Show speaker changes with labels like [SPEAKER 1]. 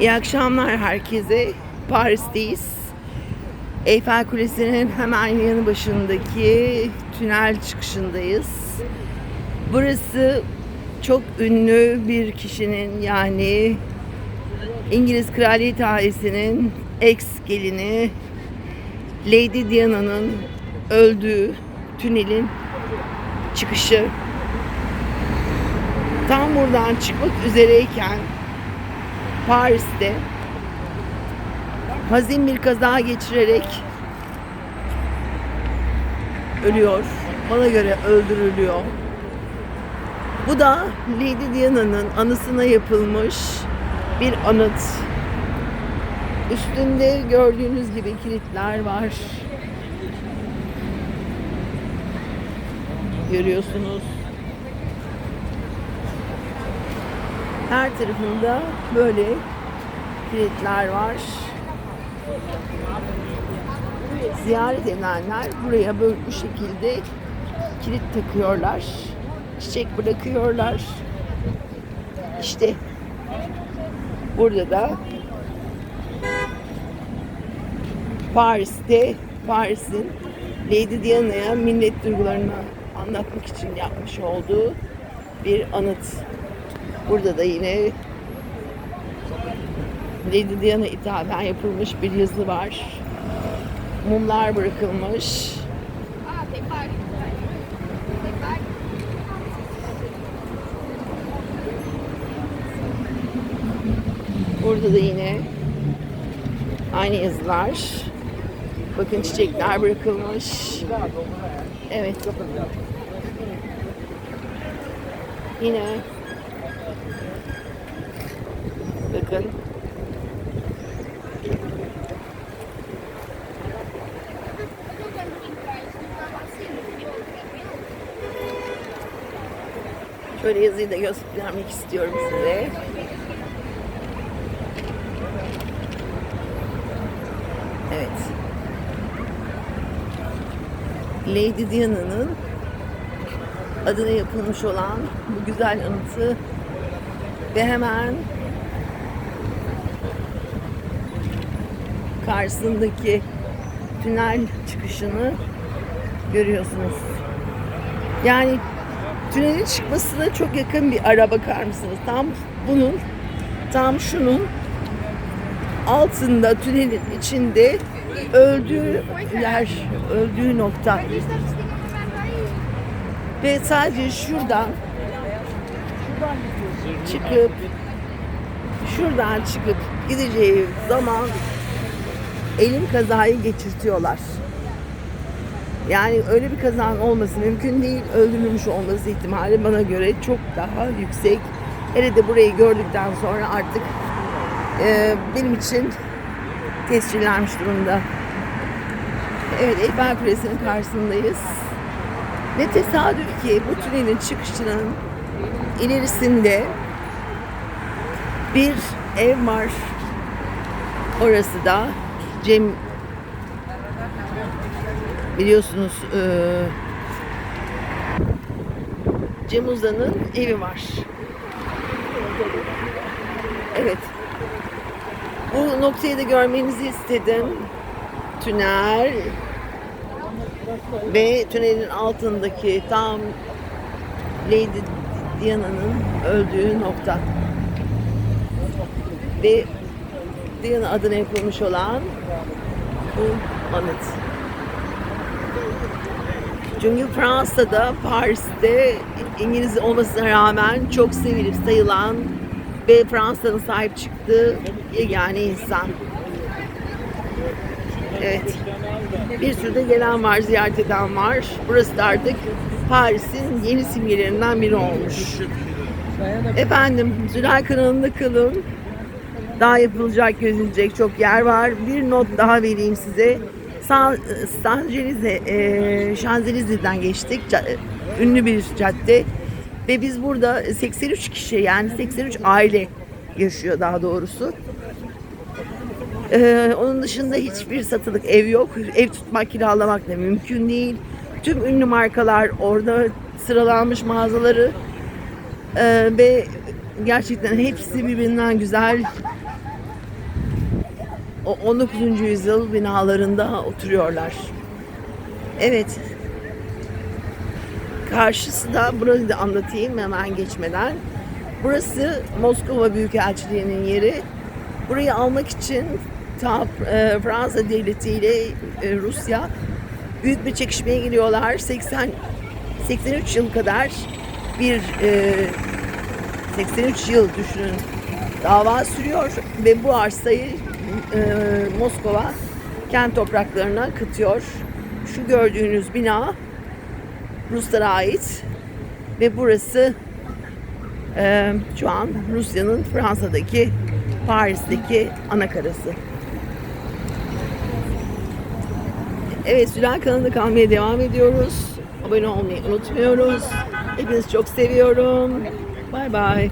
[SPEAKER 1] İyi akşamlar herkese. Paris'teyiz. Eyfel Kulesi'nin hemen yanı başındaki tünel çıkışındayız. Burası çok ünlü bir kişinin yani İngiliz kraliyet ailesinin ex gelini Lady Diana'nın öldüğü tünelin çıkışı. Tam buradan çıkmak üzereyken Paris'te hazin bir kaza geçirerek ölüyor. Bana göre öldürülüyor. Bu da Lady Diana'nın anısına yapılmış bir anıt. Üstünde gördüğünüz gibi kilitler var. Görüyorsunuz. Her tarafında böyle kilitler var. Ziyaret edenler buraya böyle bu şekilde kilit takıyorlar. Çiçek bırakıyorlar. İşte burada da Paris'te Paris'in Lady Diana'ya minnet duygularını anlatmak için yapmış olduğu bir anıt. Burada da yine Lady Diana ithafen yapılmış bir yazı var. Mumlar bırakılmış. Burada da yine aynı yazılar. Bakın çiçekler bırakılmış. Evet. Yine bakın şöyle yazıyı da göstermek istiyorum size. Evet. Lady Diana'nın adına yapılmış olan bu güzel anıtı ve hemen karşısındaki tünel çıkışını görüyorsunuz. Yani tünelin çıkmasına çok yakın bir ara bakar mısınız? Tam bunun, tam şunun altında tünelin içinde öldüğü yer, öldüğü nokta ve sadece şuradan çıkıp şuradan çıkıp gideceği zaman elim kazayı geçirtiyorlar. Yani öyle bir kazanın olması mümkün değil. Öldürülmüş olması ihtimali bana göre çok daha yüksek. Hele de burayı gördükten sonra artık e, benim için tescillenmiş durumda. Evet Eyfel Kulesi'nin karşısındayız. Ne tesadüf ki bu tünelin çıkışının ilerisinde bir ev var. Orası da Cem biliyorsunuz eee Cem Uzan'ın evi var. Evet. Bu noktayı da görmenizi istedim. Tünel ve tünelin altındaki tam Lady Diana'nın öldüğü nokta. Ve Diana adına yapılmış olan bu anıt. Çünkü Fransa'da, Paris'te İngiliz olmasına rağmen çok sevilip sayılan ve Fransa'nın sahip çıktığı yegane insan. Evet. Bir sürü de gelen var, ziyaret eden var. Burası da artık Paris'in yeni simgelerinden biri olmuş. Efendim, Zülay kanalında kalın. Daha yapılacak, gözülecek çok yer var. Bir not daha vereyim size. San- Sanjelize, e, Şanzelize'den geçtik. Ca- Ünlü bir cadde. Ve biz burada 83 kişi yani 83 aile yaşıyor daha doğrusu. Ee, onun dışında hiçbir satılık ev yok. Ev tutmak, kiralamak da mümkün değil. Tüm ünlü markalar orada sıralanmış mağazaları Ee, ve gerçekten hepsi birbirinden güzel o 19. yüzyıl binalarında oturuyorlar. Evet. Karşısı da burayı da anlatayım hemen geçmeden. Burası Moskova Büyükelçiliği'nin yeri. Burayı almak için ta e, Fransa Devleti ile e, Rusya büyük bir çekişmeye giriyorlar. 80 83 yıl kadar bir e, 83 yıl düşünün dava sürüyor ve bu arsayı e, Moskova kent topraklarına kıtıyor. Şu gördüğünüz bina Ruslara ait ve burası e, şu an Rusya'nın Fransa'daki Paris'teki ana karası. Evet Sülal kanalında kalmaya devam ediyoruz. Abone olmayı unutmuyoruz. Hepinizi çok seviyorum. Bay bay.